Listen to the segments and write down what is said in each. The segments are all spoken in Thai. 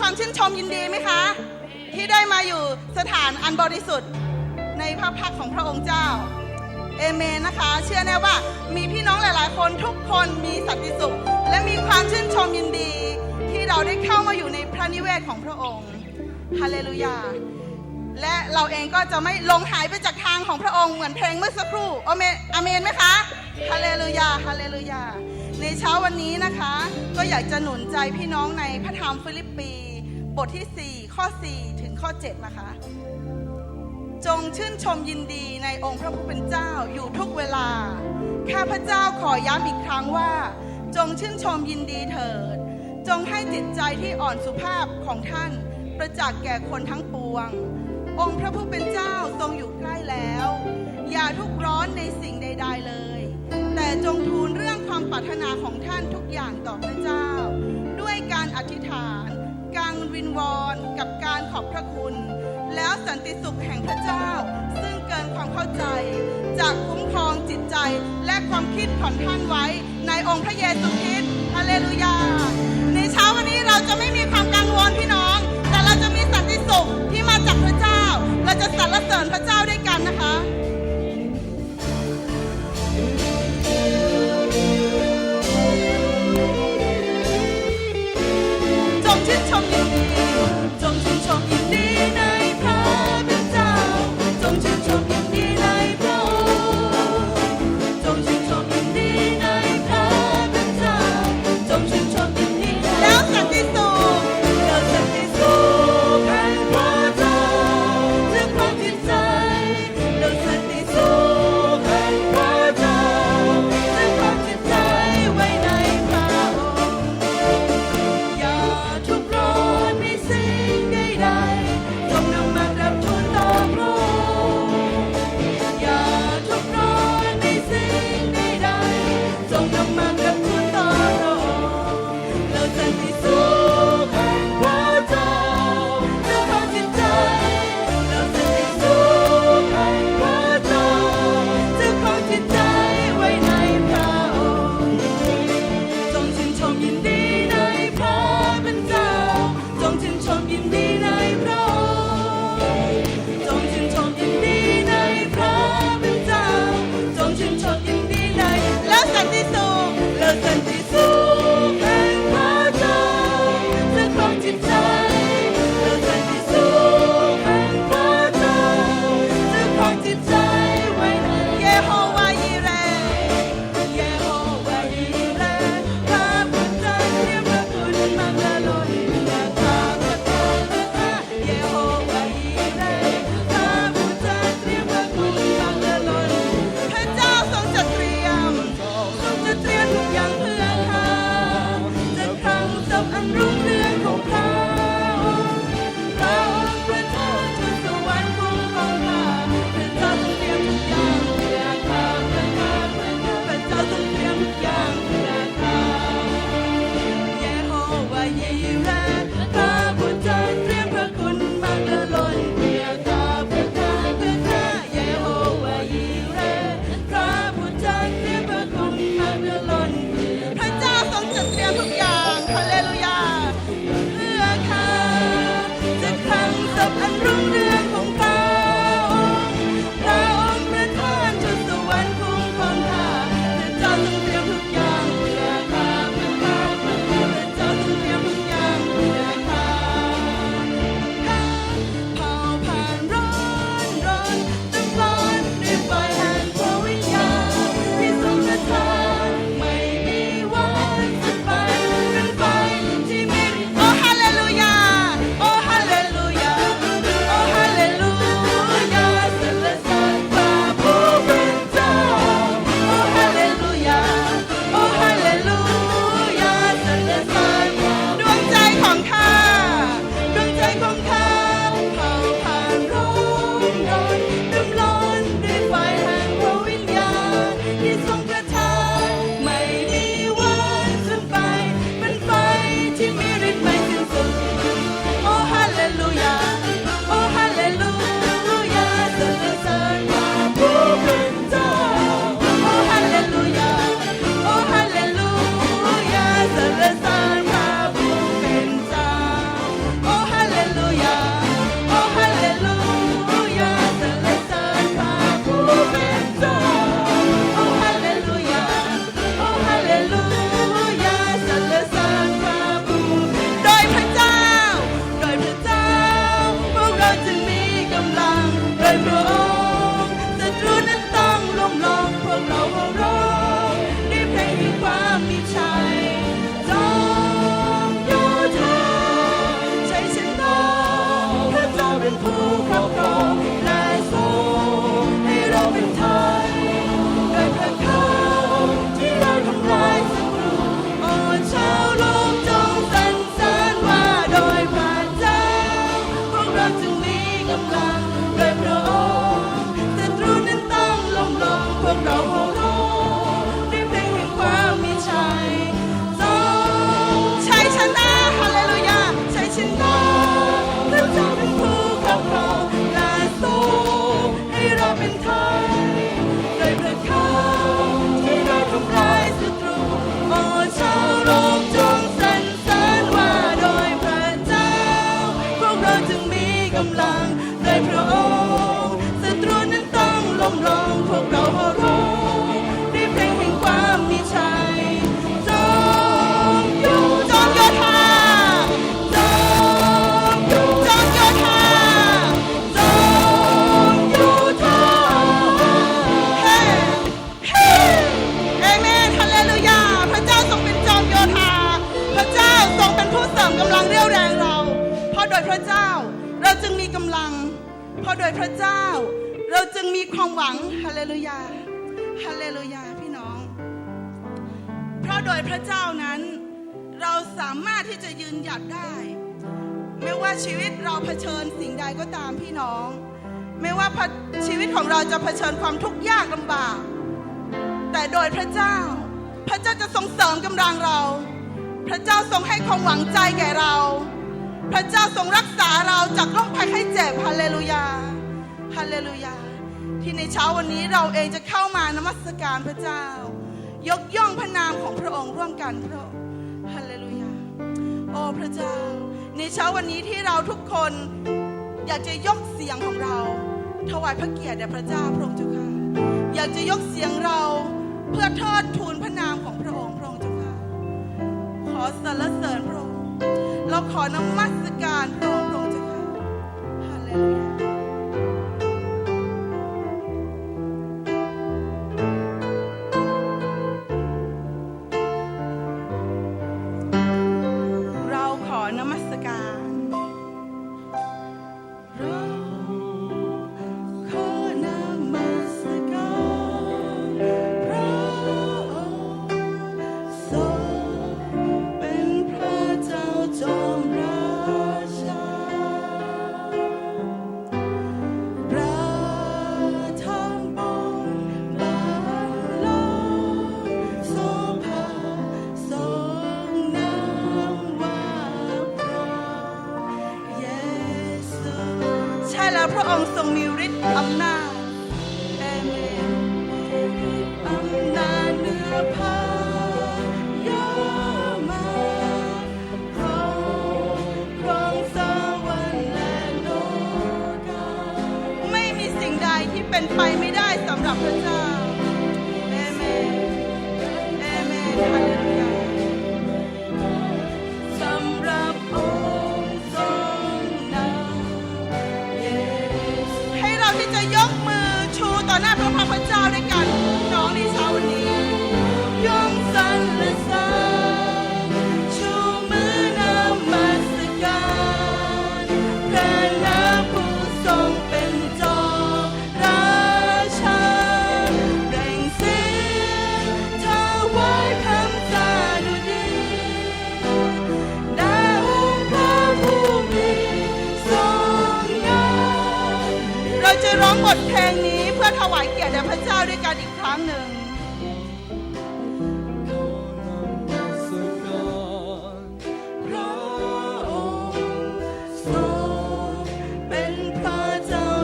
ความชื่นชมยินดีไหมคะ ที่ได้มาอยู่สถานอันบริสุทธิ์ในพระพักตร์ของพระองค์เจ้าเอเมนนะคะ เชื่อแน่ว่ามีพี่น้องหลาย ๆ คนทุกคนมีสันติสุข และมีความชื่นชมยินดี ที่เราได้เข้ามาอยู่ในพระนิเวศของพระองค์ฮาเลลูยาและเราเองก็จะไม่หลงหายไปจากทางของพระองค์เหมือนเพลงเมื่อสักครู่อเมนอเมนไหมคะฮาเลลูยาฮาเลลูยาในเช้าวันนี้นะคะ ก็อยากจะหนุนใจพี่น้องในพระธรรมฟิลิปปี บทที่ 4 ข้อ 4 ถึงข้อ 7 นะคะ จงชื่นชมยินดีในองค์พระผู้เป็นเจ้าอยู่ทุกเวลา ข้าพเจ้าขอย้ำอีกครั้งว่า จงชื่นชมยินดีเถิด จงให้จิตใจที่อ่อนสุภาพของท่านประจักษ์แก่คนทั้งปวง องค์พระผู้เป็นเจ้าทรงอยู่ใกล้แล้ว อย่าทุกข์ร้อนในสิ่งใด ๆเลย แต่จงทูลเรื่องความปรารถนาของท่านทุกอย่างต่อพระเจ้า ด้วยการอธิษฐาน การวินวอนกับการขอบพระคุณ แล้วสันติสุขแห่งพระเจ้า ซึ่งเกินความเข้าใจจะคุ้มครองจิตใจและความคิดของท่านไว้ในองค์พระเยซูคริสต์ฮาเลลูยา ในเช้าวันนี้เราจะไม่มีความกังวลพี่น้อง แต่เราจะมีสันติสุขที่มาจากพระเจ้า เราจะสรรเสริญพระเจ้า Христос. สริมกำลังเรี่ยวแรงเรา เพราะโดยพระเจ้าเราจึงมีกำลัง เพราะโดยพระเจ้า เราจึงมีความหวังฮาเลลูยาฮาเลลูยาพี่น้อง เพราะโดยพระเจ้านั้น เราสามารถที่จะยืนหยัดได้ ไม่ว่าชีวิตเราเผชิญสิ่งใดก็ตามพี่น้อง ไม่ว่าชีวิตของเราจะเผชิญความทุกข์ยากลำบาก แต่โดยพระเจ้า พระเจ้าจะทรงเสริมกำลังเรา พระเจ้าทรงให้ความหวังใจแก่เรา พระเจ้าทรงรักษาเราจากโรคภัยไข้เจ็บฮาเลลูยาฮาเลลูยา ที่ในเช้าวันนี้เราเองจะเข้ามานมัสการพระเจ้า ยกย่องพระนามของพระองค์ร่วมกันพระองค์ฮาเลลูยา โอ้พระเจ้า ในเช้าวันนี้ที่เราทุกคนอยากจะยกเสียงของเรา ถวายพระเกียรติแด่พระเจ้าพระองค์เจ้าค่ะอยากจะยกเสียงเราเพื่อทอดทู ขอสรรเสริญพระองค์ เราขอนมัสการพระองค์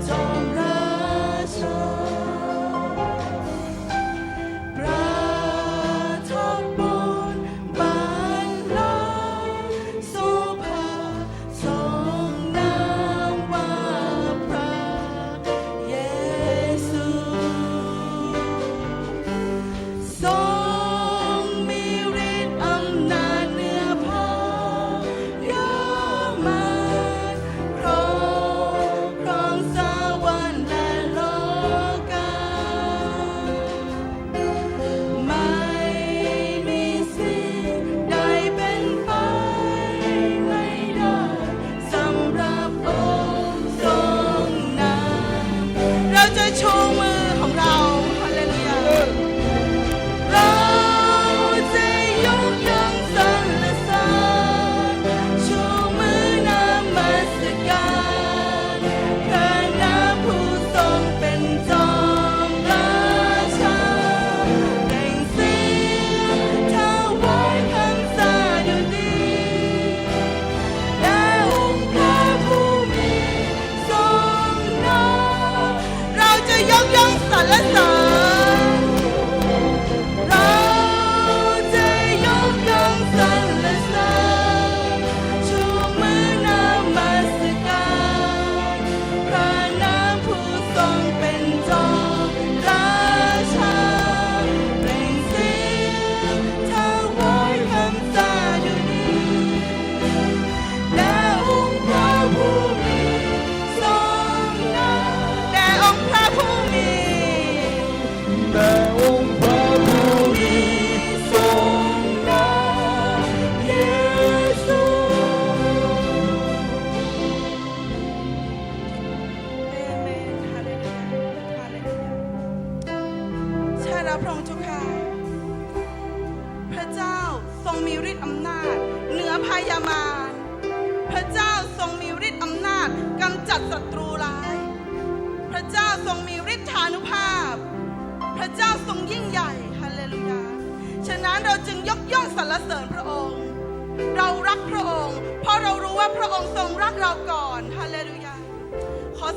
เ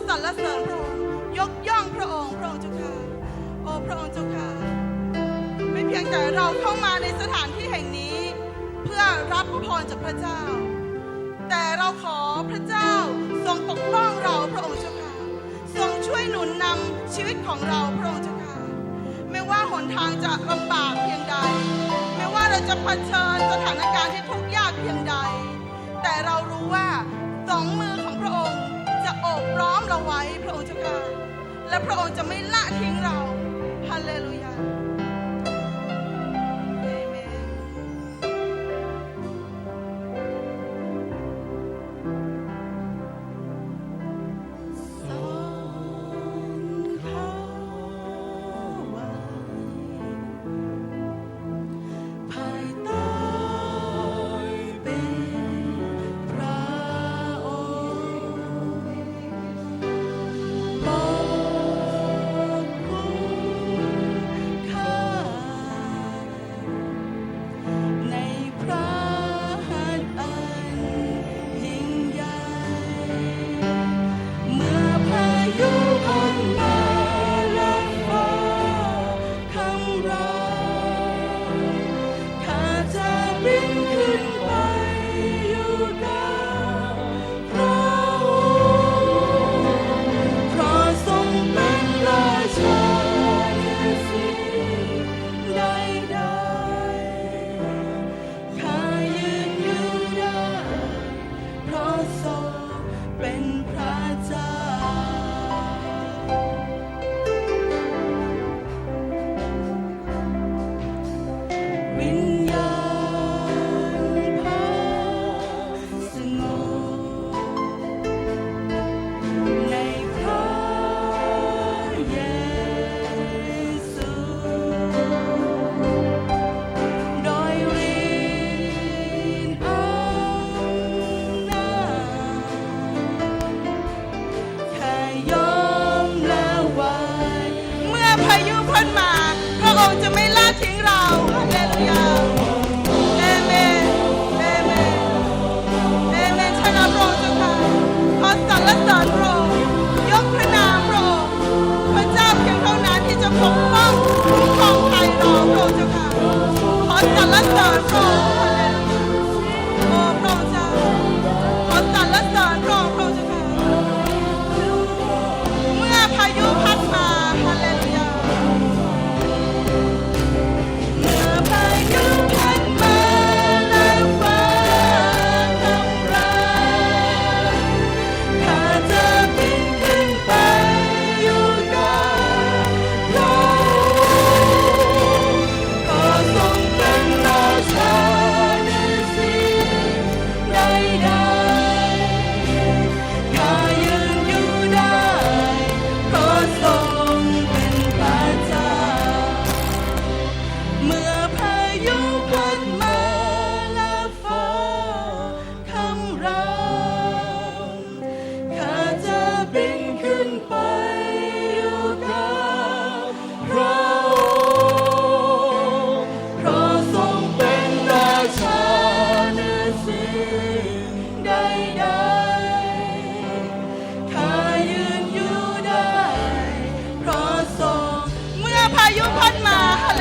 สรรเสริญพระองค์ยกย่องพระองค์พระองค์เจ้าค่ะโอ้พระองค์เจ้าค่ะไม่เพียงแต่เราเข้ามาในสถานที่แห่งนี้ เพื่อรับพระพรจากพระเจ้า แต่เราขอพระเจ้าทรงปกป้องเราพระองค์เจ้าค่ะทรงช่วยหนุนนำชีวิตของเราพระองค์เจ้าค่ะไม่ว่าหนทางจะลำบากเพียงใด ไม่ว่าเราจะเผชิญสถานการณ์ที่ทุกข์ยากเพียงใด แต่เรารู้ว่าสองมือของพระองค์ จะโอบร้อมเราไว้พระองค์เจ้าค่ะและพระองค์จะไม่ละทิ้งเรา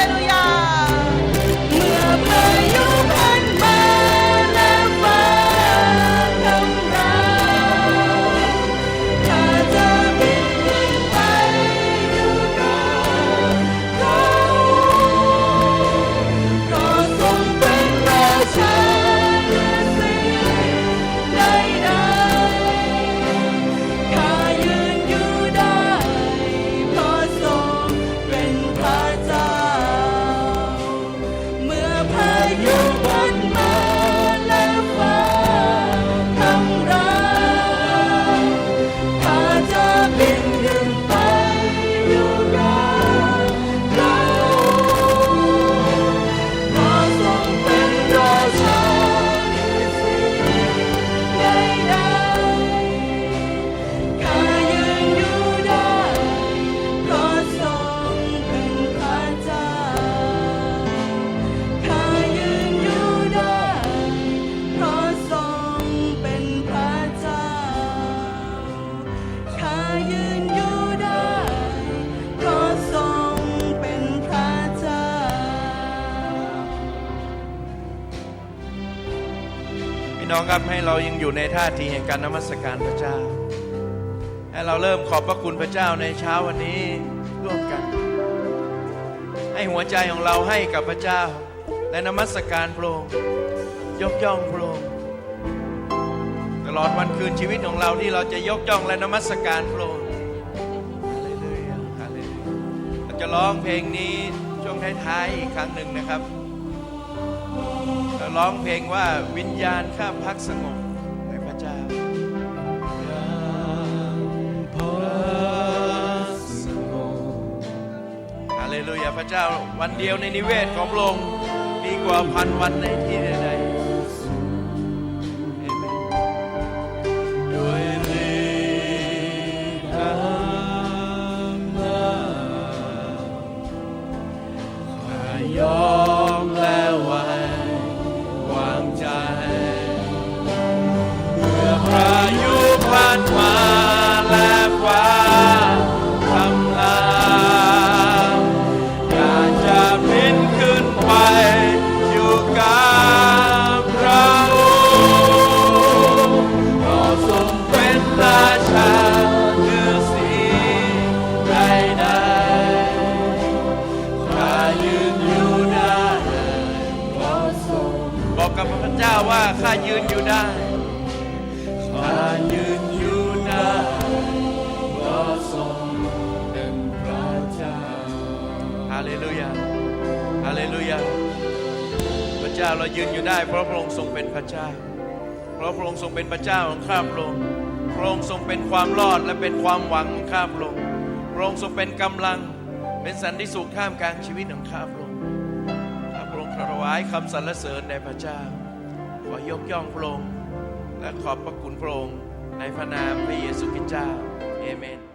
Hallelujah. เรายังอยู่ในท่าทีแห่งการนมัสการพระเจ้า ให้เราเริ่มขอบพระคุณพระเจ้าในเช้าวันนี้ร่วมกัน ให้หัวใจของเราให้กับพระเจ้า และนมัสการพระองค์ยกย่องพระองค์ตลอดวันคืนชีวิตของเราที่เราจะยกย่องและนมัสการพระองค์ฮาเลลูยาฮาเลลูยาเราจะร้องเพลงนี้ช่วงท้ายๆอีกครั้งหนึ่งนะครับ เราร้องเพลงว่าวิญญาณข้าพักสงบในพระเจ้าฮาเลลูยาพระเจ้าวันเดียวในนิเวศของพระองค์ดีกว่าพันวันในที่ เรายืนอยู่ได้ เพราะพระองค์ทรงเป็นพระเจ้า เพราะพระองค์ทรงเป็นพระเจ้าของข้าพระองค์พระองค์ทรงเป็นความรอดและเป็นความหวังของข้าพระองค์พระองค์ทรงเป็นกำลังเป็นสันติสุขท่ามกลางชีวิตของข้าพระองค์ข้าพระองค์ถวายคำสรรเสริญแด่พระเจ้า ขอยกย่องพระองค์และขอบพระคุณพระองค์ในพระนามพระเยซูคริสต์เจ้าเอเมน